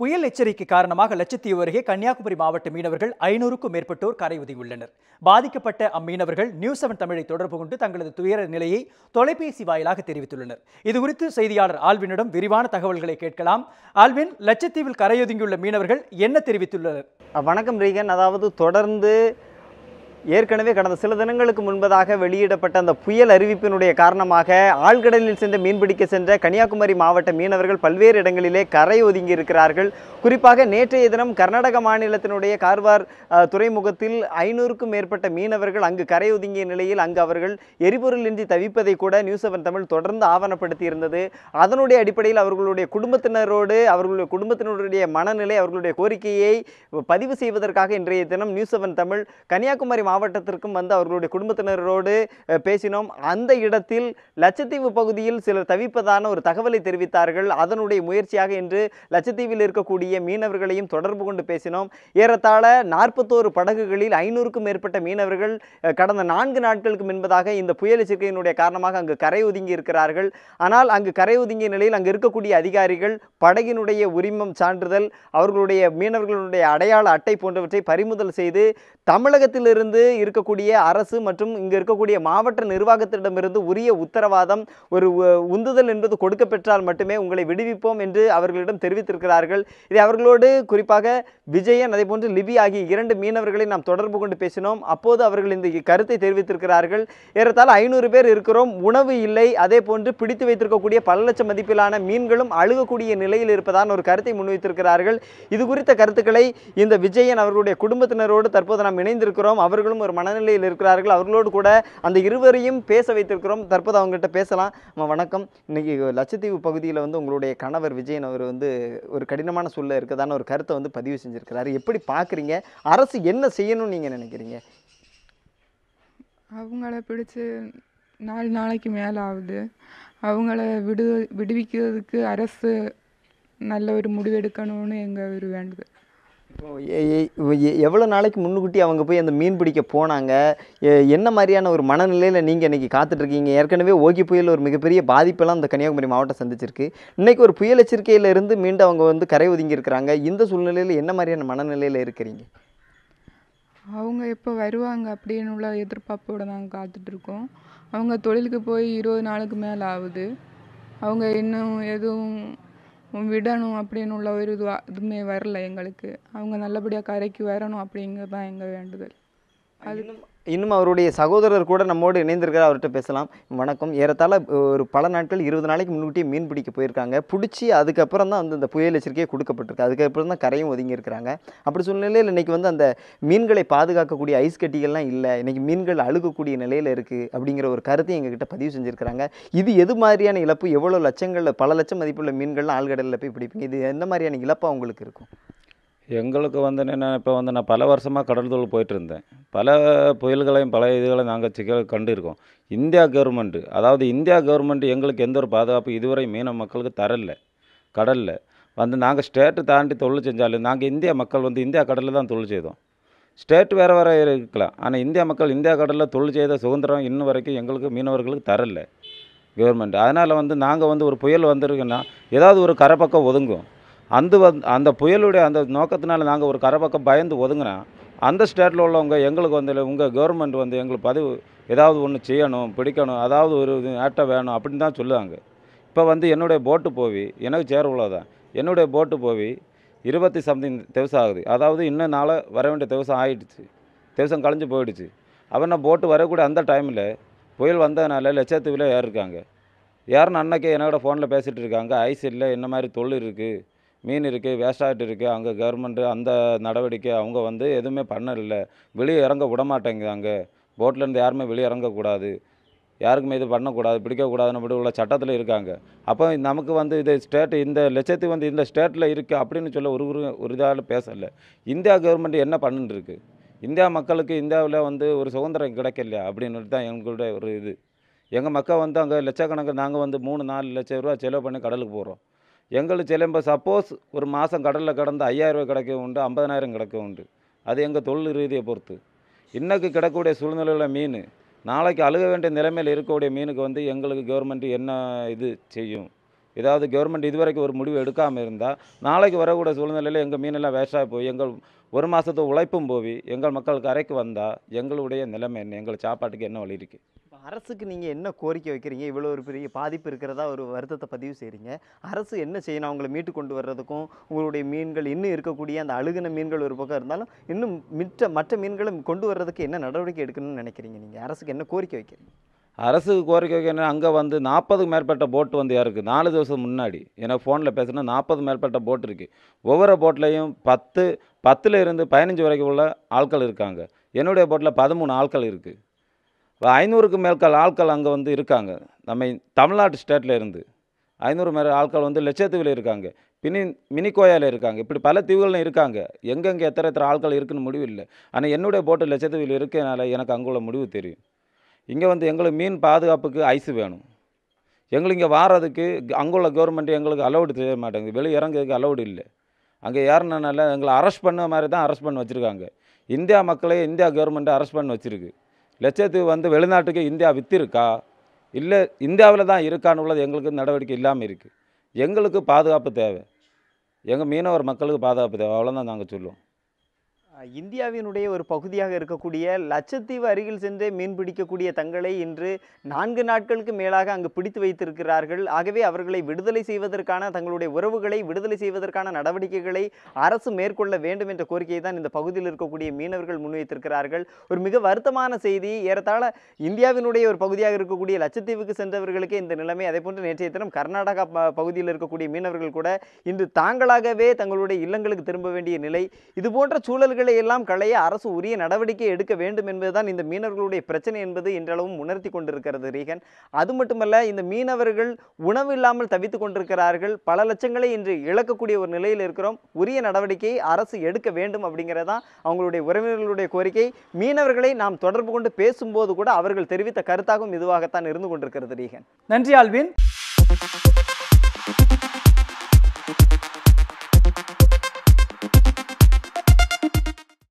புயல் எச்சரிக்கை காரணமாக லட்சத்தீவு அருகே கன்னியாகுமரி மாவட்ட மீனவர்கள் ஐநூறுக்கும் மேற்பட்டோர் கரை ஒதுங்கியுள்ளனர். பாதிக்கப்பட்ட அம்மீனவர்கள் நியூஸ் செவன் தமிழை தொடர்பு கொண்டு தங்களது துயர நிலையை தொலைபேசி வாயிலாக தெரிவித்துள்ளனர். இதுகுறித்து செய்தியாளர் ஆல்வினிடம் விரிவான தகவல்களை கேட்கலாம். ஆல்வின் லட்சத்தீவில் கரையொதுங்கியுள்ள மீனவர்கள் என்ன தெரிவித்துள்ளனர்? வணக்கம் ரீகன். அதாவது தொடர்ந்து ஏற்கனவே கடந்த சில தினங்களுக்கு முன்பதாக வெளியிடப்பட்ட அந்த புயல் அறிவிப்பினுடைய காரணமாக ஆழ்கடலில் சென்று மீன்பிடிக்க சென்ற கன்னியாகுமரி மாவட்ட மீனவர்கள் பல்வேறு இடங்களிலே கரை ஒதுங்கி இருக்கிறார்கள். குறிப்பாக நேற்றைய தினம் கர்நாடக மாநிலத்தினுடைய கார்வார் துறைமுகத்தில் ஐநூறுக்கும் மேற்பட்ட மீனவர்கள் அங்கு கரை ஒதுங்கிய நிலையில் அங்கு அவர்கள் எரிபொருளின்றி தவிப்பதை கூட நியூஸ் செவன் தமிழ் தொடர்ந்து ஆவணப்படுத்தி இருந்தது அதனுடைய அடிப்படையில் அவர்களுடைய குடும்பத்தினரோடு அவர்களுடைய குடும்பத்தினருடைய மனநிலை அவர்களுடைய கோரிக்கையை பதிவு செய்வதற்காக இன்றைய தினம் நியூஸ் செவன் தமிழ் கன்னியாகுமரி மாவட்டத்திற்கும் வந்து அவர்களுடைய குடும்பத்தினரோடு பேசினோம். அந்த இடத்தில் லட்சத்தீவு பகுதியில் சிலர் தவிப்பதான ஒரு தகவலை தெரிவித்தார்கள். அதனுடைய முயற்சியாக இன்று லட்சத்தீவில் இருக்கக்கூடிய மீனவர்களையும் தொடர்பு கொண்டு பேசினோம். ஏறத்தாழ நாற்பத்தோரு படகுகளில் ஐநூறுக்கும் மேற்பட்ட மீனவர்கள் கடந்த நான்கு நாட்களுக்கு முன்பதாக இந்த புயல் எச்சரிக்கையினுடைய காரணமாக அங்கு கரை ஒதுங்கி இருக்கிறார்கள். ஆனால் அங்கு கரை ஒதுங்கிய நிலையில் அங்கு இருக்கக்கூடிய அதிகாரிகள் படகினுடைய உரிமம் சான்றிதழ் அவர்களுடைய மீனவர்களுடைய அடையாள அட்டை போன்றவற்றை பறிமுதல் செய்து தமிழகத்திலிருந்து இருக்கக்கூடிய அரசு மற்றும் இங்கு இருக்கக்கூடிய மாவட்ட நிர்வாகத்திடமிருந்து உரிய உத்தரவாதம் ஒரு உந்துதல் என்பது கொடுக்கப்பெற்றால் மட்டுமே உங்களை விடுவிப்போம் என்று அவர்களிடம் தெரிவித்திருக்கிறார்கள். இதை அவர்களோடு குறிப்பாக விஜயன் அதே போன்று லிபி ஆகிய இரண்டு மீனவர்களை நாம் தொடர்பு கொண்டு பேசினோம். அப்போது அவர்கள் இந்த கருத்தை தெரிவித்திருக்கிறார்கள். ஏறத்தால் ஐநூறு பேர் இருக்கிறோம். உணவு இல்லை. அதே போன்று பிடித்து வைத்திருக்கக்கூடிய பல லட்சம் மதிப்பிலான மீன்களும் அழுகக்கூடிய நிலையில் இருப்பதான ஒரு கருத்தை முன்வைத்திருக்கிறார்கள். இது குறித்த கருத்துக்களை இந்த விஜயன் அவர்களுடைய குடும்பத்தினரோடு தற்போது நாம் இணைந்திருக்கிறோம். அவர்கள் அவர்களும் ஒரு மனநிலையில் இருக்கிறார்கள். அவர்களோடு கூட அந்த இருவரையும் பேச வைத்திருக்கிறோம். தற்போது அவங்ககிட்ட பேசலாம். வணக்கம். இன்னைக்கு லட்சத்தீவு பகுதியில் வந்து உங்களுடைய கணவர் விஜயன் அவர் வந்து ஒரு கடினமான சூழ்நிலை இருக்கதான ஒரு கருத்தை வந்து பதிவு செஞ்சுருக்கிறாரு. எப்படி பார்க்குறீங்க? அரசு என்ன செய்யணும்னு நீங்கள் நினைக்கிறீங்க? அவங்கள பிடிச்சி நாலு நாளைக்கு மேலே ஆகுது. அவங்கள விடு விடுவிக்கிறதுக்கு அரசு நல்ல ஒரு முடிவெடுக்கணும்னு எங்கள் ஒரு வேண்டுதல். எவ்வளோ நாளைக்கு முன்னுக்குட்டி அவங்க போய் அந்த மீன் பிடிக்க போனாங்க? எ- என்ன மாதிரியான ஒரு மனநிலையில் நீங்கள் இன்னைக்கு காத்துட்ருக்கீங்க? ஏற்கனவே ஓகி புயல் ஒரு மிகப்பெரிய பாதிப்பெல்லாம் அந்த கன்னியாகுமரி மாவட்டம் சந்திச்சிருக்கு. இன்றைக்கி ஒரு புயல் எச்சரிக்கையில இருந்து மீண்டும் அவங்க வந்து கரை ஒதுங்கி இருக்கிறாங்க. இந்த சூழ்நிலையில் என்ன மாதிரியான மனநிலையில் இருக்கிறீங்க? அவங்க எப்போ வருவாங்க அப்படின்னு உள்ள எதிர்பார்ப்போடு நாங்கள் காத்துட்ருக்கோம். அவங்க தொழிலுக்கு போய் இருபது நாளுக்கு மேலே ஆகுது. அவங்க இன்னும் எதுவும் விடணும் அப்படின்னு உள்ள ஒரு இது இதுவுமே வரல எங்களுக்கு. அவங்க நல்லபடியாக கரைக்கு வரணும் அப்படிங்கிறது தான் எங்கள் வேண்டுதல். இன்னும் அவருடைய சகோதரர் கூட நம்மோடு இணைந்திருக்கிறார். அவர்கிட்ட பேசலாம். வணக்கம். ஏறத்தாழ ஒரு பல நாட்கள் இருபது நாளைக்கு முன்கூட்டியே மீன் பிடிக்க போயிருக்காங்க. பிடிச்சி அதுக்கப்புறம் தான் வந்து இந்த புயல் எச்சரிக்கையே கொடுக்கப்பட்டிருக்கு. அதுக்கப்புறம் தான் கரையும் ஒதுங்கி இருக்கிறாங்க அப்படி சூழ்நிலையில் இன்னைக்கு வந்து அந்த மீன்களை பாதுகாக்கக்கூடிய ஐஸ் கட்டிகள்லாம் இல்லை. இன்னைக்கு மீன்கள் அழுகக்கூடிய நிலையில் இருக்குது அப்படிங்கிற ஒரு கருத்தை எங்ககிட்ட பதிவு செஞ்சுருக்கிறாங்க. இது எது மாதிரியான இழப்பு? எவ்வளோ லட்சங்களில் பல லட்சம் மதிப்புள்ள மீன்கள்லாம் ஆழ்கடலில் போய் பிடிப்பீங்க? இது எந்த மாதிரியான இழப்பாக உங்களுக்கு இருக்கும்? எங்களுக்கு வந்து என்ன இப்போ வந்து நான் பல வருஷமாக கடல் தொழில் போயிட்டுருந்தேன். பல புயல்களையும் பல இதுகளையும் நாங்கள் சிக்கல் கண்டிருக்கோம். இந்தியா கவர்மெண்ட்டு அதாவது இந்தியா கவர்மெண்ட் எங்களுக்கு எந்த ஒரு பாதுகாப்பு இதுவரை மீன மக்களுக்கு தரல கடலில். வந்து நாங்கள் ஸ்டேட்டு தாண்டி தொழில் செஞ்சாலும் நாங்கள் இந்தியா மக்கள் வந்து இந்தியா கடலில் தான் தொழில் செய்தோம். ஸ்டேட் வேறு வேறு இருக்கலாம். ஆனால் இந்தியா மக்கள் இந்தியா கடலில் தொழில் செய்த சுதந்திரம் இன்னும் வரைக்கும் எங்களுக்கு மீனவர்களுக்கு தரல கவர்மெண்ட் அதனால் வந்து நாங்கள் வந்து ஒரு புயல் வந்திருக்குன்னா ஏதாவது ஒரு கரை பக்கம் ஒதுங்கும் அந்த வந் அந்த புயலுடைய அந்த நோக்கத்தினால நாங்கள் ஒரு கரை பக்கம் பயந்து ஒதுங்கினா அந்த ஸ்டேட்டில் உள்ளவங்க எங்களுக்கு வந்து உங்கள் கவர்மெண்ட் வந்து எங்களுக்கு பதிவு ஏதாவது ஒன்று செய்யணும் பிடிக்கணும் அதாவது ஒரு இது ஆட்டை வேணும் அப்படின்னு தான் சொல்லுவாங்க. இப்போ வந்து என்னுடைய போட்டு போவி எனக்கு சேர் உள்ளதான் என்னுடைய போட்டு போவி இருபத்தி சம்திங் திவசம் ஆகுது. அதாவது இன்னும் நாளை வர வேண்டிய திவசம் ஆயிடுச்சு. திவசம் கழிஞ்சு போயிடுச்சு. அவனை நான் போட்டு வரக்கூடிய அந்த டைமில் புயல் வந்ததுனால லட்சத்தீவில் ஏறிருக்காங்க யாருன்னு அன்னைக்கே என்னோட ஃபோனில் பேசிகிட்டு இருக்காங்க. ஐஸ் இல்லை என்ன மாதிரி தொழில் இருக்குது மீன் இருக்குது வேஸ்டாகிட்டு இருக்குது அங்கே கவர்மெண்ட்டு அந்த நடவடிக்கை அவங்க வந்து எதுவுமே பண்ணலை. வெளியே இறங்க விட அங்கே. போட்லேருந்து யாருமே வெளியே இறங்கக்கூடாது யாருக்குமே இது பண்ணக்கூடாது பிடிக்கக்கூடாதுன்னு அப்படி உள்ள சட்டத்தில் இருக்காங்க. அப்போ நமக்கு வந்து இது ஸ்டேட் இந்த லட்சத்து வந்து இந்த ஸ்டேட்டில் இருக்குது அப்படின்னு சொல்ல ஒரு ஒரு ஒரு இதால் பேசலை. இந்தியா கவர்மெண்ட் என்ன பண்ணுன்னு இந்தியா மக்களுக்கு இந்தியாவில் வந்து ஒரு சுதந்திரம் கிடைக்கலையா அப்படின்னு தான் எங்களுடைய ஒரு இது. எங்கள் மக்கள் வந்து அங்கே லட்சக்கணக்கு நாங்கள் வந்து மூணு நாலு லட்சம் ரூபா செலவு பண்ணி கடலுக்கு போகிறோம் எங்களுக்கு சிலம்ப சப்போஸ் ஒரு மாதம் கடலில் கிடந்து ஐயாயிரம் ரூபாய் கிடைக்க உண்டு ஐம்பதனாயிரம் கிடைக்க உண்டு. அது எங்கள் தொழில் ரீதியை பொறுத்து. இன்றைக்கு கிடக்கக்கூடிய சூழ்நிலையில் மீன் நாளைக்கு அழுக வேண்டிய நிலைமையில் இருக்கக்கூடிய மீனுக்கு வந்து எங்களுக்கு கவர்மெண்ட் என்ன இது செய்யும்? ஏதாவது கவர்மெண்ட் இதுவரைக்கும் ஒரு முடிவு எடுக்காமல் இருந்தால் நாளைக்கு வரக்கூடிய சூழ்நிலையில் எங்கள் மீனெல்லாம் வேஸ்ட்டாக போய் எங்கள் ஒரு மாதத்து உழைப்பும் போய் எங்கள் மக்கள் கரைக்கு வந்தால் எங்களுடைய நிலைமை என்ன? எங்கள் சாப்பாட்டுக்கு என்ன வழி இருக்குது அரசுக்கு நீங்கள் என்ன கோரிக்கை வைக்கிறீங்க இவ்வளோ ஒரு பெரிய பாதிப்பு இருக்கிறதா ஒரு வருத்தத்தை பதிவு செய்கிறீங்க அரசு என்ன செய்யணும் அவங்களை மீட்டு கொண்டு வர்றதுக்கும் உங்களுடைய மீன்கள் இன்னும் இருக்கக்கூடிய அந்த அழுகின மீன்கள் ஒரு பக்கம் இருந்தாலும் இன்னும் மிற்ற மற்ற மீன்களை கொண்டு வர்றதுக்கு என்ன நடவடிக்கை எடுக்கணும்னு நினைக்கிறீங்க நீங்கள் அரசுக்கு என்ன கோரிக்கை வைக்கிறீங்க அரசுக்கு கோரிக்கை வைக்க அங்கே வந்து நாற்பதுக்கு மேற்பட்ட போட் வந்து யாருக்கு நாலு ദിവസം முன்னாடி எனக்கு ஃபோனில் பேசுனா நாற்பது மேற்பட்ட போட் இருக்குது ஒவ்வொரு போட்லேயும் பத்து பத்தில் இருந்து பதினஞ்சு வரைக்கும் உள்ள ஆட்கள் இருக்காங்க என்னுடைய போட்டில் பதிமூணு ஆட்கள் இருக்குது இப்போ ஐநூறுக்கு மேற்கால் ஆட்கள் அங்கே வந்து இருக்காங்க. நம்ம தமிழ்நாட்டு ஸ்டேட்டில் இருந்து ஐநூறு மேல ஆட்கள் வந்து லட்சத்தீவில் இருக்காங்க. பின்னி மினிக்கோயாவில் இருக்காங்க. இப்படி பல தீவுகளும் இருக்காங்க. எங்கெங்கே எத்தனை எத்தனை ஆட்கள் இருக்குன்னு முடிவு இல்லை. ஆனால் என்னுடைய போட்டு லட்சத்தீவில் இருக்கனால எனக்கு அங்குள்ள முடிவு தெரியும். இங்கே வந்து எங்களுக்கு மீன் பாதுகாப்புக்கு ஐஸ் வேணும். எங்களுக்கு இங்கே வாரதுக்கு அங்குள்ள கவர்மெண்ட் எங்களுக்கு அலௌடு செய்ய மாட்டேங்குது. வெளியே இறங்குறதுக்கு அலௌடு இல்லை. அங்கே ஏறினால எங்களை அரெஸ்ட் பண்ண மாதிரி தான் அரெஸ்ட் பண்ணி வச்சுருக்காங்க. இந்தியா மக்களே இந்தியா கவர்மெண்ட்டை அரெஸ்ட் பண்ணி வச்சுருக்கு. லட்சத்துக்கு வந்து வெளிநாட்டுக்கு இந்தியா வித்திருக்கா? இல்லை இந்தியாவில் தான் இருக்கான்னு உள்ளது எங்களுக்கு நடவடிக்கை இல்லாமல் இருக்குது எங்களுக்கு பாதுகாப்பு தேவை. எங்கள் மீனவர் மக்களுக்கு பாதுகாப்பு தேவை. அவ்வளோதான் நாங்கள் சொல்லுவோம். இந்தியாவினுடைய ஒரு பகுதியாக இருக்கக்கூடிய லட்சத்தீவு அருகில் சென்றே மீன் பிடிக்கக்கூடிய தங்களை இன்று நான்கு நாட்களுக்கு மேலாக அங்கு பிடித்து வைத்திருக்கிறார்கள். ஆகவே அவர்களை விடுதலை செய்வதற்கான தங்களுடைய உறவுகளை விடுதலை செய்வதற்கான நடவடிக்கைகளை அரசு மேற்கொள்ள வேண்டும் என்ற கோரிக்கையை தான் இந்த பகுதியில் இருக்கக்கூடிய மீனவர்கள் முன்வைத்திருக்கிறார்கள். ஒரு மிக வருத்தமான செய்தி. ஏறத்தாழ இந்தியாவினுடைய ஒரு பகுதியாக இருக்கக்கூடிய லட்சத்தீவுக்கு சென்றவர்களுக்கு இந்த நிலைமை அதே போன்று நேற்றைய தினம் கர்நாடகா ப- பகுதியில் இருக்கக்கூடிய மீனவர்கள் கூட இன்று தாங்களாகவே தங்களுடைய இல்லங்களுக்கு திரும்ப வேண்டிய நிலை. இது போன்ற எல்லாம் களைய அரசு உரிய நடவடிக்கை எடுக்க வேண்டும் என்பதுதான் இந்த மீனவர்களுடைய பிரச்சனை என்பது இன்றளவும் உணர்த்தி கொண்டிருக்கிறது ரீகன். அது மட்டுமல்ல இந்த மீனவர்கள் உணவு இல்லாமல் தவித்துக் கொண்டிருக்கிறார்கள். பல லட்சங்களை இன்று இழக்கக்கூடிய ஒரு நிலையில் இருக்கிறோம். உரிய நடவடிக்கையை அரசு எடுக்க வேண்டும் அப்படிங்கிறதான் அவங்களுடைய உறவினர்களுடைய கோரிக்கை. மீனவர்களை நாம் தொடர்பு கொண்டு பேசும்போது கூட அவர்கள் தெரிவித்த கருத்தாகவும் இதுவாகத்தான் இருந்து கொண்டிருக்கிறது ரீகன். நன்றி ஆல்வின்.